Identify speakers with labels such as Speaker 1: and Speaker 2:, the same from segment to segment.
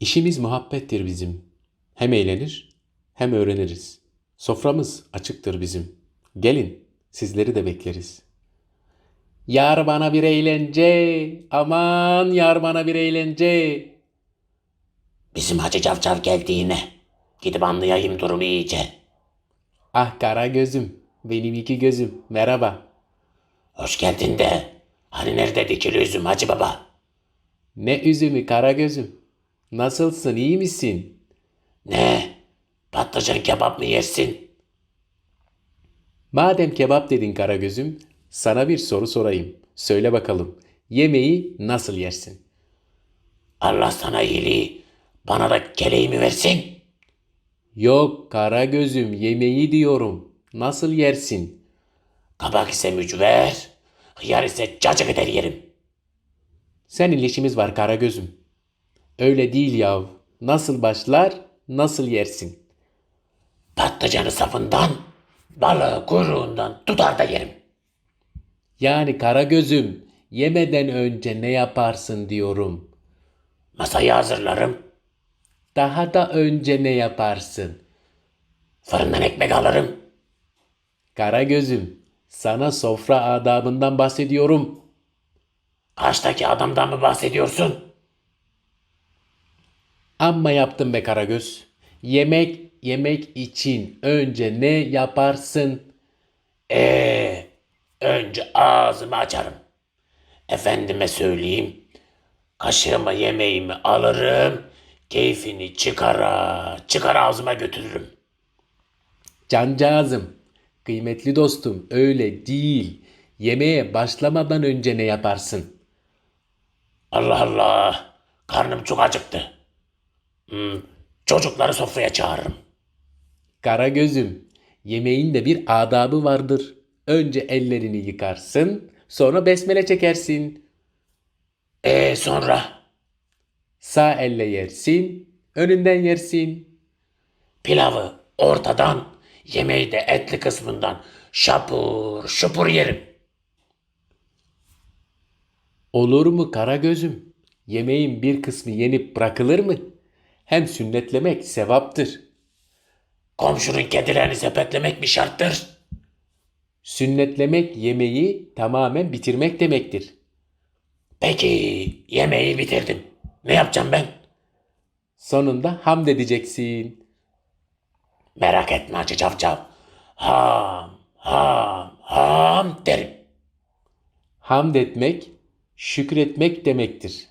Speaker 1: İşimiz muhabbettir bizim. Hem eğlenir hem öğreniriz. Soframız açıktır bizim. Gelin sizleri de bekleriz. Yar bana bir eğlence, aman yar bana bir eğlence.
Speaker 2: Bizim Hacı Cavcav geldi yine. Gidip anlayayım durumu iyice.
Speaker 1: Ah kara gözüm, benim iki gözüm, merhaba.
Speaker 2: Hoş geldin de. Hani nerede dikili üzüm Hacı Baba?
Speaker 1: Ne üzümü kara gözüm. Nasılsın, iyi misin?
Speaker 2: Ne? Patlıcan kebap mı yersin?
Speaker 1: Madem kebap dedin kara gözüm, sana bir soru sorayım. Söyle bakalım, yemeği nasıl yersin?
Speaker 2: Allah sana iyiliği, bana da keleğimi versin.
Speaker 1: Yok kara gözüm, yemeği diyorum. Nasıl yersin?
Speaker 2: Kabak ise mücver, hıyar ise cacık eder yerim.
Speaker 1: Senin işimiz var kara gözüm. Öyle değil yav. Nasıl başlar, nasıl yersin?
Speaker 2: Patlıcanı safından, balığı kuyruğundan tutar da yerim.
Speaker 1: Yani kara gözüm, yemeden önce ne yaparsın diyorum.
Speaker 2: Masayı hazırlarım,
Speaker 1: Daha da önce ne yaparsın?
Speaker 2: fırından ekmek alırım.
Speaker 1: Kara gözüm, sana sofra adabından bahsediyorum.
Speaker 2: Karşıdaki adamdan mı bahsediyorsun?
Speaker 1: Amma yaptım be Karagöz. Yemek yemek için önce ne yaparsın?
Speaker 2: Ee, önce ağzımı açarım. Efendime söyleyeyim. Kaşığımı yemeğimi alırım. Keyfini çıkara çıkara ağzıma götürürüm.
Speaker 1: Cancağızım, kıymetli dostum öyle değil. Yemeğe başlamadan önce ne yaparsın?
Speaker 2: Allah Allah. Karnım çok acıktı. Hmm, çocukları sofraya çağırırım.
Speaker 1: Karagözüm, yemeğin de bir adabı vardır. Önce ellerini yıkarsın, sonra besmele çekersin.
Speaker 2: Ee sonra
Speaker 1: Sağ elle yersin, önünden yersin.
Speaker 2: pilavı ortadan, yemeği de etli kısmından şapur şupur yerim.
Speaker 1: Olur mu Karagözüm? Yemeğin bir kısmı yenip bırakılır mı? Hem sünnetlemek sevaptır.
Speaker 2: Komşunun kedilerini sepetlemek mi şarttır?
Speaker 1: Sünnetlemek yemeği tamamen bitirmek demektir.
Speaker 2: Peki yemeği bitirdim. Ne yapacağım ben?
Speaker 1: Sonunda hamd edeceksin.
Speaker 2: Merak etme Hacı Cavcav. Ham, ham, ham derim.
Speaker 1: Hamd etmek, şükretmek demektir.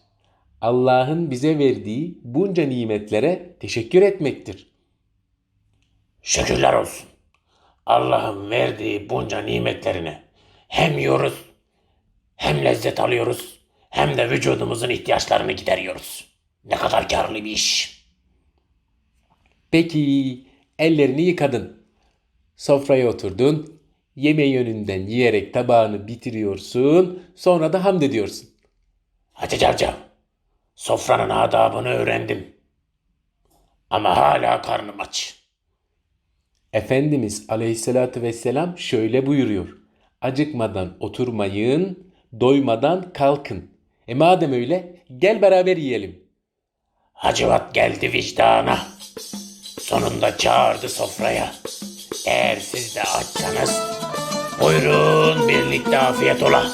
Speaker 1: Allah'ın bize verdiği bunca nimetlere teşekkür etmektir.
Speaker 2: Şükürler olsun. Allah'ın verdiği bunca nimetlerine hem yiyoruz, hem lezzet alıyoruz, hem de vücudumuzun ihtiyaçlarını gideriyoruz. Ne kadar karlı bir iş.
Speaker 1: Peki ellerini yıkadın. Sofraya oturdun. Yemeği önünden yiyerek tabağını bitiriyorsun. Sonra da hamd ediyorsun.
Speaker 2: Hacı Cavcav, sofranın adabını öğrendim. Ama hala karnım aç.
Speaker 1: Efendimiz aleyhissalatü vesselam şöyle buyuruyor. Acıkmadan oturmayın, doymadan kalkın. E madem öyle gel beraber yiyelim.
Speaker 2: Hacivat geldi vicdana. Sonunda çağırdı sofraya. Eğer siz de açsanız buyurun birlikte afiyet ola.